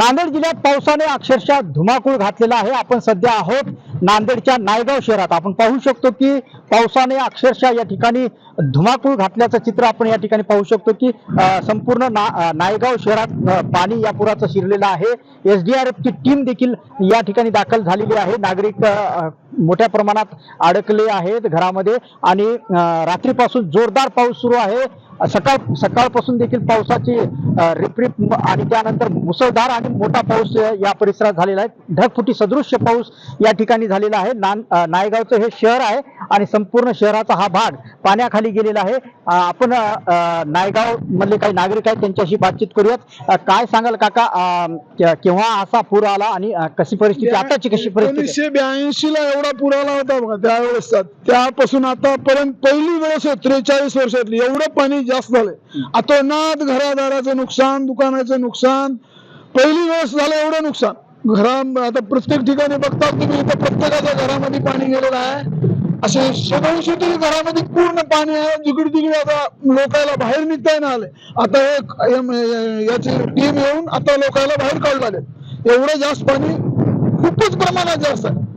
नांदेड जिल्ह्यात पावसाने अक्षरशः धुमाकूळ घातलेला आहे. आपण सध्या आहोत नांदेडच्या नायगाव शहरात. आपण पाहू शकतो की पावसाने अक्षरशः या ठिकाणी धुमाकूळ घातल्याचं चित्र आपण या ठिकाणी पाहू शकतो की संपूर्ण ना नायगाव शहरात पाणी या पुराचं शिरलेलं आहे. एस डी आर एफची टीम देखील या ठिकाणी दाखल झालेली आहे. नागरिक मोठ्या प्रमाणात अडकले आहेत घरामध्ये आणि रात्रीपासून जोरदार पाऊस सुरू आहे. सकाळ सकाळपासून देखील पावसाची रिपरिप आणि त्यानंतर मुसळधार आणि मोठा पाऊस या परिसरात झालेला आहे. ढगफुटी सदृश्य पाऊस या ठिकाणी झालेला आहे. नान नायगावचं हे शहर आहे आणि संपूर्ण शहराचा हा भाग पाण्याखाली गेलेला आहे. आपण नायगाव मधले काही नागरिक आहेत त्यांच्याशी बातचीत करूयात. काय सांगाल काका? केव्हा असा पूर आला आणि कशी परिस्थिती आताची कशी परिस्थिती? एकोणीसशे ब्याऐंशी ला एवढा पूर आला होता बघा त्यावेळेस. त्यापासून आतापर्यंत पहिली वेळेस त्रेचाळीस वर्षातली. एवढं पाणी जास्त झालंय. अतोनात घरादाराचं नुकसान दुकानाचं नुकसान पहिली वेळेस झालं एवढं नुकसान. घरा आता प्रत्येक ठिकाणी बघता तुम्ही इथं प्रत्येकाच्या घरामध्ये पाणी गेलेलं आहे. असे शतांशी तरी घरामध्ये पूर्ण पाणी आहे. जिकडे तिकडे आता लोकांना बाहेर निघता येणार आले आता एक याची टीम येऊन आता लोकांना बाहेर काढून आले एवढं जास्त पाणी खूपच प्रमाणात जास्त आहे.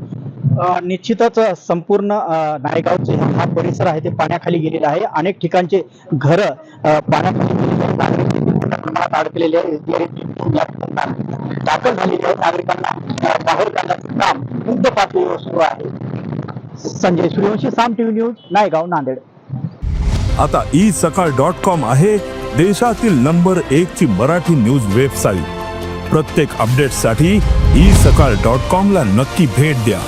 निश्चितच संपूर्ण नायगावचे हा परिसर आहे ते पाण्याखाली गेलेला आहे. अनेक ठिकाणचे घर पाण्याखाली गेलेले नागरिक प्रमाणात अडकलेले दाखल झालेले आहे. नागरिकांना बाहेर काढण्याचं काम युद्ध पातळीवर सुरू आहे. Sanjay Suryavanshi Saam TV news Naigaon Nanded. आता ई सकाळ डॉट कॉम आहे देशातील नंबर एक ची मराठी न्यूज वेबसाईट. प्रत्येक अपडेटसाठी ई सकाळ डॉट कॉम ला नक्की भेट द्या.